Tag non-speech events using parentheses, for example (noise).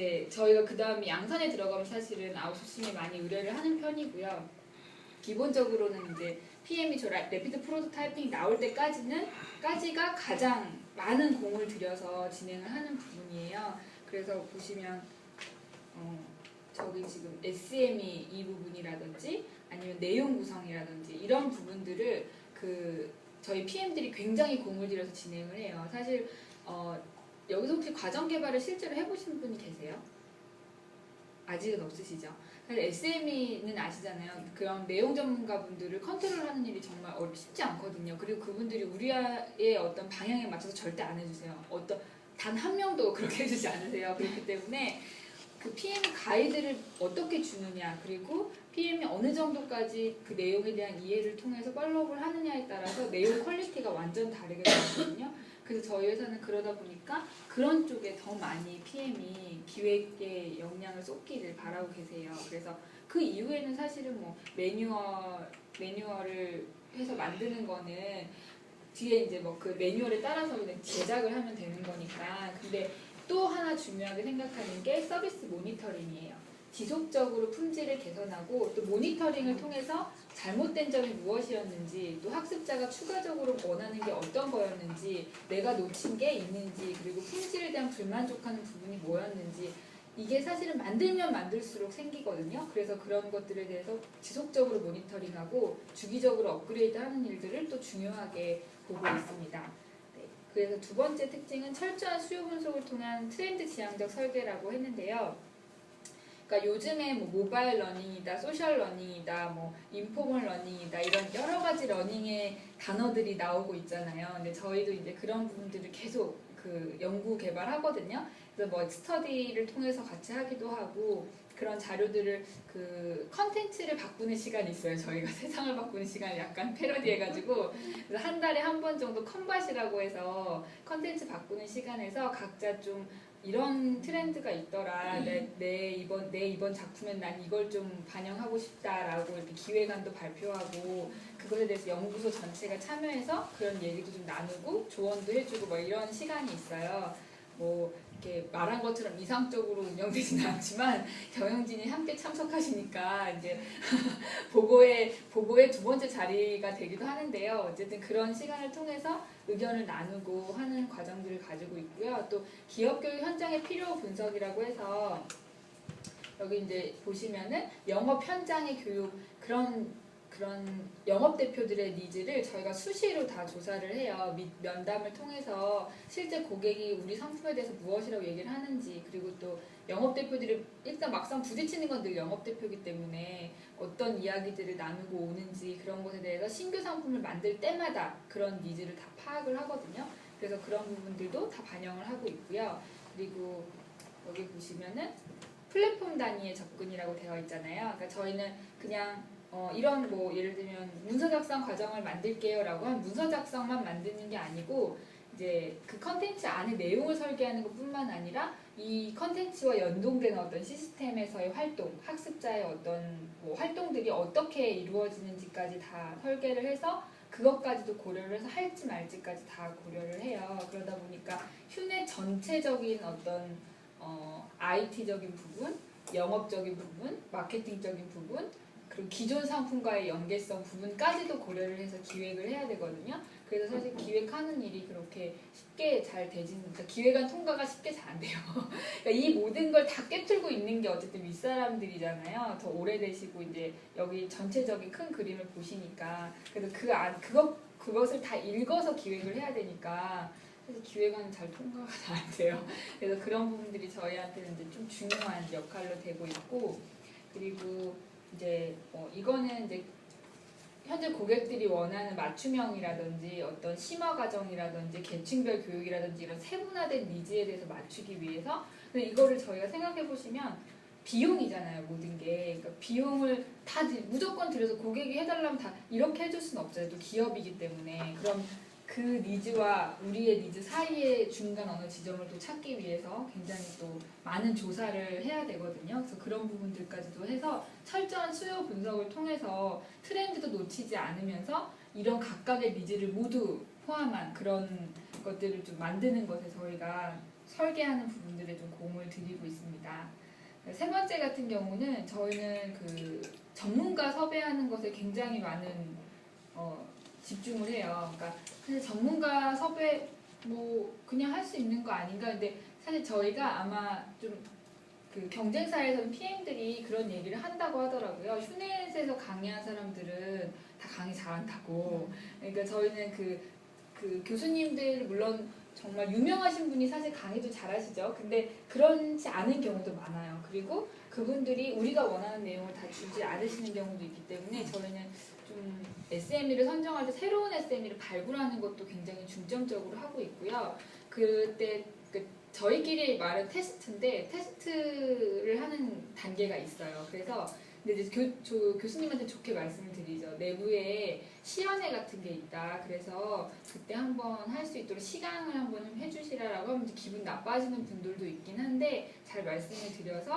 이제 저희가 그 다음에 양산에 들어가면 사실은 아웃소싱에 많이 의뢰를 하는 편이고요. 기본적으로는 이제 PM이 저 라- 레피드 프로토타이핑 나올 때까지는 까지가 가장 많은 공을 들여서 진행을 하는 부분이에요. 그래서 보시면 어, 저기 지금 SME 이 부분이라든지 아니면 내용 구성이라든지 이런 부분들을 그 저희 PM들이 굉장히 공을 들여서 진행을 해요. 사실 어, 여기서 혹시 과정 개발을 실제로 해보신 분이 계세요? 아직은 없으시죠? 사실 SME는 아시잖아요. 그런 내용 전문가분들을 컨트롤하는 일이 정말 쉽지 않거든요. 그리고 그분들이 우리의 어떤 방향에 맞춰서 절대 안 해주세요. 어떤 단 한 명도 (laughs) 그렇게 해주지 않으세요. 그렇기 때문에 그 PM 가이드를 어떻게 주느냐 그리고 PM이 어느 정도까지 그 내용에 대한 이해를 통해서 팔로우를 하느냐에 따라서 내용 퀄리티가 완전 다르게 나거든요. 그래서 저희 회사는 그러다 보니까 그런 쪽에 더 많이 PM이 기획에 영향을 쏟기를 바라고 계세요. 그래서 그 이후에는 사실은 뭐 매뉴얼 매뉴얼을 해서 만드는 거는 뒤에 이제 뭐 그 매뉴얼에 따라서 그냥 제작을 하면 되는 거니까. 근데 또 하나 중요하게 생각하는 게 서비스 모니터링이에요. 지속적으로 품질을 개선하고 또 모니터링을 통해서 잘못된 점이 무엇이었는지 또 학습자가 추가적으로 원하는 게 어떤 거였는지 내가 놓친 게 있는지 그리고 품질에 대한 불만족하는 부분이 뭐였는지 이게 사실은 만들면 만들수록 생기거든요. 그래서 그런 것들에 대해서 지속적으로 모니터링하고 주기적으로 업그레이드하는 일들을 또 중요하게 보고 있습니다. 네. 그래서 두 번째 특징은 철저한 수요 분석을 통한 트렌드 지향적 설계라고 했는데요. 그러니까 요즘에 뭐 모바일 러닝이다, 소셜 러닝이다, 뭐 인포멀 러닝이다 이런 여러 가지 러닝의 단어들이 나오고 있잖아요. 근데 저희도 이제 그런 부분들을 계속 그 연구 개발하거든요. 그래서 뭐 스터디를 통해서 같이 하기도 하고 그런 자료들을 그 컨텐츠를 바꾸는 시간이 있어요. 저희가 (laughs) 세상을 바꾸는 시간을 약간 패러디해가지고 그래서 한 달에 한 번 정도 컨밭이라고 해서 컨텐츠 바꾸는 시간에서 각자 좀 이런 트렌드가 있더라. 내, 내 이번 내 이번 작품엔 난 이걸 좀 반영하고 싶다라고 이렇게 기획안도 발표하고 그것에 대해서 연구소 전체가 참여해서 그런 얘기도 좀 나누고 조언도 해주고 뭐 이런 시간이 있어요. 뭐 이렇게 말한 것처럼 이상적으로 운영되지는 (laughs) 않지만 경영진이 함께 참석하시니까 이제 (laughs) 보고의 보고의 두 번째 자리가 되기도 하는데요. 어쨌든 그런 시간을 통해서 의견을 나누고 하는 과정들을 가지고 있고요. 또 기업 교육 현장의 필요 분석이라고 해서 여기 이제 보시면은 영업 현장의 교육 그런 그런 영업 대표들의 니즈를 저희가 수시로 다 조사를 해요. 미- 면담을 통해서 실제 고객이 우리 상품에 대해서 무엇이라고 얘기를 하는지 그리고 또 영업 대표들이 일단 막상 부딪히는 건 늘 영업 대표이기 때문에 어떤 이야기들을 나누고 오는지 그런 것에 대해서 신규 상품을 만들 때마다 그런 니즈를 다 파악을 하거든요. 그래서 그런 부분들도 다 반영을 하고 있고요. 그리고 여기 보시면은 플랫폼 단위의 접근이라고 되어 있잖아요. 그러니까 저희는 그냥 어, 이런 뭐 예를 들면 문서 작성 과정을 만들게요라고 한 문서 작성만 만드는 게 아니고 이제 그 컨텐츠 안에 내용을 설계하는 것뿐만 아니라 이 컨텐츠와 연동되는 어떤 시스템에서의 활동, 학습자의 어떤 뭐 활동들이 어떻게 이루어지는지까지 다 설계를 해서 그것까지도 고려를 해서 할지 말지까지 다 고려를 해요. 그러다 보니까 휴넷 전체적인 어떤 어, IT적인 부분, 영업적인 부분, 마케팅적인 부분, 그리고 기존 상품과의 연계성 부분까지도 고려를 해서 기획을 해야 되거든요. 그래서 사실 기획하는 일이 그렇게 쉽게 잘 되지는, 그러니까 기획안 통과가 쉽게 잘 안 돼요. (laughs) 그러니까 이 모든 걸 다 꿰뚫고 있는 게 어쨌든 윗사람들이잖아요. 더 오래되시고 이제 여기 전체적인 큰 그림을 보시니까. 그래서 그 안, 그것, 그것을 다 읽어서 기획을 해야 되니까 사실 기획안은 잘 통과가 잘 안 돼요. 그래서 그런 부분들이 저희한테는 이제 좀 중요한 역할로 되고 있고, 그리고 이제 뭐 이거는 이제 현재 고객들이 원하는 맞춤형이라든지 어떤 심화 과정이라든지 계층별 교육이라든지 이런 세분화된 니즈에 대해서 맞추기 위해서 근데 이거를 저희가 생각해 보시면 비용이잖아요 모든 게. 그러니까 비용을 다 들- 무조건 들여서 고객이 해달라면 다 이렇게 해줄 수는 없잖아요. 또 기업이기 때문에. 그럼 그 니즈와 우리의 니즈 사이의 중간 어느 지점을 또 찾기 위해서 굉장히 또 많은 조사를 해야 되거든요. 그래서 그런 부분들까지도 해서 철저한 수요 분석을 통해서 트렌드도 놓치지 않으면서 이런 각각의 니즈를 모두 포함한 그런 것들을 좀 만드는 것에 저희가 설계하는 부분들에 좀 도움을 드리고 있습니다. 세 번째 같은 경우는 저희는 그 전문가 섭외하는 것에 굉장히 많은 어, 집중을 해요. 그러니까 사실 전문가 섭외 뭐 그냥 할 수 있는 거 아닌가? 근데 사실 저희가 아마 좀 그 경쟁사에서는 PM들이 그런 얘기를 한다고 하더라고요. 휴넷에서 강의한 사람들은 다 강의 잘한다고. 그러니까 저희는 그, 그 교수님들 물론 정말 유명하신 분이 사실 강의도 잘하시죠. 근데 그렇지 않은 경우도 많아요. 그리고 그분들이 우리가 원하는 내용을 다 주지 않으시는 경우도 있기 때문에 저희는 좀 SME를 선정할 때 새로운 SME를 발굴하는 것도 굉장히 중점적으로 하고 있고요. 그때 그 저희끼리 말은 테스트인데 테스트를 하는 단계가 있어요. 그래서 근데 이제 교, 조- 교수님한테 좋게 말씀을 드리죠. 내부에 시연회 같은 게 있다. 그래서 그때 한번 할 수 있도록 시간을 한번 좀 해주시라라고 하면 기분 나빠지는 분들도 있긴 한데 잘 말씀을 드려서